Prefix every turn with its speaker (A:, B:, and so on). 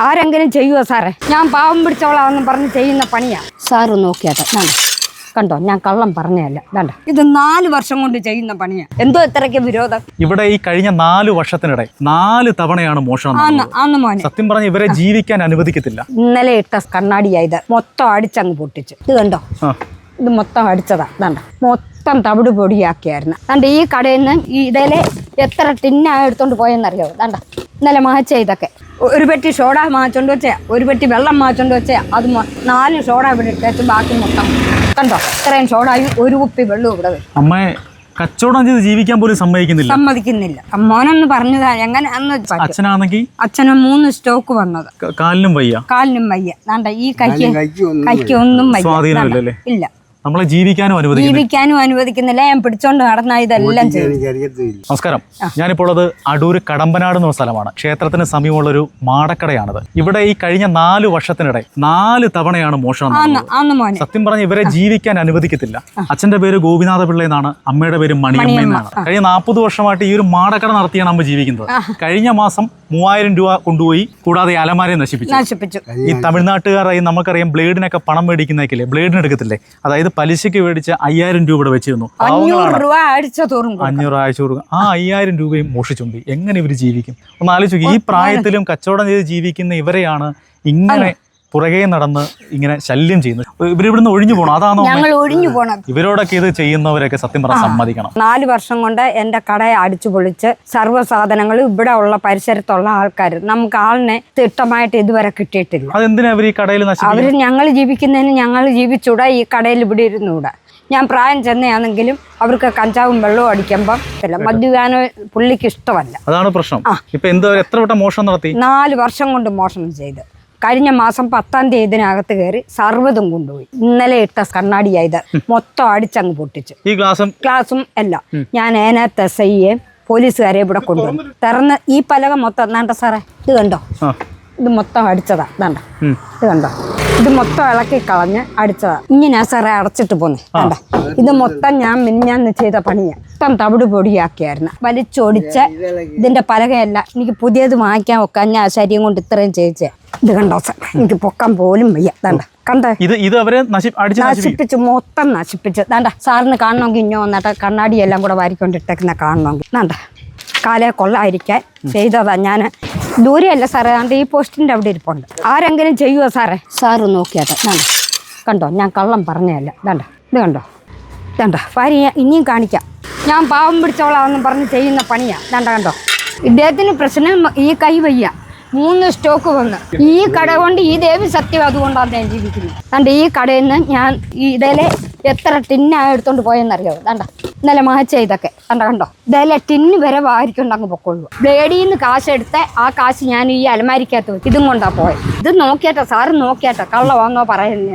A: ആരെങ്കിലും ചെയ്യുമോ സാറേ? ഞാൻ പാവം പിടിച്ചവളാണെന്ന് പറഞ്ഞ് ചെയ്യുന്ന പണിയാ. സാറ് നോക്കിയാട്ടെ വേണ്ട കണ്ടോ ഞാൻ കള്ളം പറഞ്ഞതല്ല. വേണ്ട ഇത് നാല് വർഷം കൊണ്ട് ചെയ്യുന്ന പണിയാ. എന്തോ ഇത്രയ്ക്ക് വിരോധം?
B: ഇവിടെ ഈ കഴിഞ്ഞ നാല് വർഷത്തിനിടെ നാല് തവണയാണ് മോഷണം
A: ആന്ന് ആന്ന് മോനെ.
B: സത്യം പറഞ്ഞ ഇവരെ ജീവിക്കാൻ അനുവദിക്കത്തില്ല.
A: ഇന്നലെ ഇട്ട കണ്ണാടിയായത് മൊത്തം അടിച്ചങ്ങ് പൊട്ടിച്ചു. ഇത് കണ്ടോ? ഇത് മൊത്തം അടിച്ചതാ. വേണ്ട മൊത്തം തവിട് പൊടിയാക്കിയായിരുന്നു. കണ്ട ഈ കടയിൽ നിന്ന് ഈ ഇടയിലെ എത്ര ടിന്നാ എടുത്തോണ്ട് പോയെന്നറിയോ? വേണ്ട ഇന്നലെ മാച്ച ഇതൊക്കെ ഒരു പെട്ടി സോഡ മാച്ചോണ്ട് വെച്ചേ ഒരു പെട്ടി വെള്ളം മാച്ചോണ്ട് വെച്ചേ അത് നാല് സോഡ ഇവിടെ ഇട്ടേച്ച് ബാക്കി മൊത്തം. കണ്ടോ? ഇത്രയും സോഡായും ഒരു കുപ്പി വെള്ളവും ഇവിടെ വരും
B: അമ്മയെ കച്ചവടം ചെയ്ത് ജീവിക്കാൻ പോലും സമ്മതിക്കുന്നില്ല.
A: സമ്മതിക്കുന്നില്ല. അമ്മോനൊന്ന് പറഞ്ഞതാ എങ്ങനെ അന്ന്.
B: അച്ഛനാണെങ്കിൽ
A: അച്ഛന് മൂന്ന് സ്റ്റോക്ക് വന്നത്.
B: കാലിനും വയ്യ.
A: കാലിനും വയ്യ. ഈ കൈക്ക് കൈക്ക് ഒന്നും വയ്യ. ഇല്ല.
B: നമ്മളെ ജീവിക്കാനും അനുവദിക്കുന്നില്ല.
A: ജീവിക്കാനും അനുവദിക്കുന്നില്ല. ഞാൻ പിടിച്ചോണ്ട് നടന്ന ഇതെല്ലാം
B: നമസ്കാരം. ഞാനിപ്പോൾ ഉള്ളത് അടൂർ കടമ്പനാട് എന്ന സ്ഥലമാണ്. ക്ഷേത്രത്തിന് സമീപമുള്ള സമീപമുള്ളൊരു മാടക്കടയാണിത്. ഇവിടെ ഈ കഴിഞ്ഞ നാല് വർഷത്തിനിടെ നാല് തവണയാണ് മോഷണം നടന്നത്. സത്യം പറഞ്ഞ ഇവരെ ജീവിക്കാൻ അനുവദിക്കത്തില്ല. അച്ഛന്റെ പേര് ഗോപിനാഥ പിള്ള എന്നാണ് അമ്മയുടെ പേര് മണിയമ്മ. എന്നാണ് കഴിഞ്ഞ നാൽപ്പത് വർഷമായിട്ട് ഈ ഒരു മാടക്കട നടത്തിയാണ് അമ്മ ജീവിക്കുന്നത്. കഴിഞ്ഞ മാസം മൂവായിരം രൂപ കൊണ്ടുപോയി കൂടാതെ അലമാരയെ നശിപ്പിച്ചു.
A: നശിപ്പിച്ചു.
B: ഈ തമിഴ്നാട്ടുകാരായി നമുക്കറിയാം ബ്ലേഡിനൊക്കെ പണം മേടിക്കുന്നേക്കില്ലേ ബ്ലേഡിന് എടുക്കത്തില്ലേ? അതായത് പലിശയ്ക്ക് മേടിച്ച അയ്യായിരം രൂപ ഇവിടെ വെച്ചിരുന്നു.
A: അഞ്ഞൂറ് രൂപ
B: ആഴ്ച കൊടുക്കും. ആ അയ്യായിരം രൂപയും മോഷിച്ചുണ്ട് എങ്ങനെ ഇവർ ജീവിക്കും? ഒന്ന് ആലോചിക്കും. ഈ പ്രായത്തിലും കച്ചവടം ചെയ്ത് ജീവിക്കുന്ന ഇവരെയാണ് ഇങ്ങനെ പുറകെ നടന്ന് ഇങ്ങനെ ശല്യം ചെയ്യുന്നത് ഇവരിവിടുന്ന് ഒഴിഞ്ഞു പോകണം അതാണോ?
A: ഞങ്ങൾ ഒഴിഞ്ഞു പോണം
B: ഇവരോടൊക്കെ ഇത് ചെയ്യുന്നവരൊക്കെ സത്യം പറഞ്ഞാൽ സമ്മതിക്കണം.
A: നാല് വർഷം കൊണ്ട് എന്റെ കടയെ അടിച്ചു പൊളിച്ച് സർവ സാധനങ്ങളും ഇവിടെ ഉള്ള പരിസരത്തുള്ള ആൾക്കാർ നമുക്ക് ആളിനെ തിട്ടമായിട്ട് ഇതുവരെ കിട്ടിയിട്ടില്ല.
B: അതെന്തിനാ അവർ ഈ കടയിൽ
A: അവർ ഞങ്ങൾ ജീവിക്കുന്നതിന് ഞങ്ങൾ ജീവിച്ചൂടാ ഈ കടയിൽ ഇവിടെ ഇരുന്നൂടാ. ഞാൻ പ്രായം ചെന്നയാണെങ്കിലും അവർക്ക് കഞ്ചാവും വെള്ളവും അടിക്കുമ്പം മദ്യപാനം പുള്ളിക്ക് ഇഷ്ടമല്ല.
B: അതാണ് പ്രശ്നം. ഇപ്പൊ എന്താ എത്ര വട്ടം മോഷണം നടത്തി?
A: നാല് വർഷം കൊണ്ട് മോഷണം ചെയ്ത്. കഴിഞ്ഞ മാസം പത്താം തീയതിനകത്ത് കയറി സർവതും കൊണ്ടുപോയി. ഇന്നലെ ഇട്ട കണ്ണാടിയായത് മൊത്തം അടിച്ചങ്ങ് പൊട്ടിച്ചു.
B: ഈ ഗ്ലാസും?
A: ക്ലാസ്സും എല്ലാം. ഞാൻ ഏനത്ത് എസ് ഐയെ പോലീസുകാരെ ഇവിടെ കൊണ്ടുവന്നു. തുറന്ന് ഈ പലക മൊത്തം എന്നാണ്ടോ സാറേ? ഇത് കണ്ടോ?
B: ആ.
A: ഇത് മൊത്തം അടിച്ചതാ. വേണ്ട. ഇത് കണ്ടോ? ഇത് മൊത്തം ഇളക്കി കളഞ്ഞ് അടിച്ചതാ. ഇങ്ങനെ സാറേ അടച്ചിട്ട് പോന്നെ. വേണ്ട ഇത് മൊത്തം ഞാൻ മിന്നാന്ന് ചെയ്ത പണിയാ. മൊത്തം തവിട് പൊടിയാക്കിയായിരുന്നു. വലിച്ചൊടിച്ച് ഇതിന്റെ പലകയല്ല. എനിക്ക് പുതിയത് വാങ്ങിക്കാൻ ഒക്കെ ഞാൻ ശരീരം കൊണ്ട് ഇത്രയും ചെയ്യിച്ചേ. ഇത് കണ്ടോ സാർ എനിക്ക് പൊക്കാൻ പോലും വയ്യ. വേണ്ട. കണ്ടേ?
B: ഇത് അവരെ
A: നശിപ്പിച്ച് മൊത്തം നശിപ്പിച്ചു. വേണ്ട. സാറിന് കാണണമെങ്കിൽ ഇഞ്ഞോ വന്നിട്ട്. കണ്ണാടി എല്ലാം കൂടെ വാരിക്കൊണ്ടിട്ടേക്കുന്ന കാണണമെങ്കിൽ. വേണ്ട. കാലേ കൊള്ളായിരിക്കാൻ ചെയ്തതാ ഞാൻ ദൂരെയല്ല സാറേ. അതുകൊണ്ട് ഈ പോസ്റ്റിന്റെ അവിടെ ഇരിപ്പുണ്ട്. ആരെങ്കിലും ചെയ്യുമോ സാറേ? സാറ് നോക്കിയാട്ടെ വേണ്ട. കണ്ടോ? ഞാൻ കള്ളം പറഞ്ഞതല്ല. വേണ്ട. ഇത് കണ്ടോ? വേണ്ട. ഭാര്യ ഞാൻ ഇനിയും കാണിക്കാം. ഞാൻ പാവം പിടിച്ചോളാമെന്നും പറഞ്ഞ് ചെയ്യുന്ന പണിയാ. വേണ്ട കണ്ടോ? ഇദ്ദേഹത്തിന് പ്രശ്നം ഈ കൈ വയ്യ. മൂന്ന് സ്റ്റോക്ക് വന്ന്. ഈ കട കൊണ്ട് ഈ ദേവി സത്യം അതുകൊണ്ടാണ് ഞാൻ ജീവിക്കുന്നത്. കണ്ട ഈ കടയിൽ നിന്ന് ഞാൻ ഈ ഇതിലെ എത്ര ടിന്നാ എടുത്തോണ്ട് പോയെന്നറിയാമോ കണ്ട ഇന്നലെ മാച്ച ഇതൊക്കെ കണ്ടോ കണ്ടോ? ഇതല്ല ടിന്ന് വരെ വാരിക്കൊണ്ട് അങ്ങ് പൊക്കൊള്ളു ബേഡിന്ന് കാശ് എടുത്ത് ആ കാശ് ഞാൻ ഈ അലമാരിക്കകത്ത് ഇതും കൊണ്ടാ പോയത് ഇത് നോക്കിയാട്ടോ സാറ് നോക്കിയാട്ടോ കള്ള വാങ്ങോ പറയുന്നത്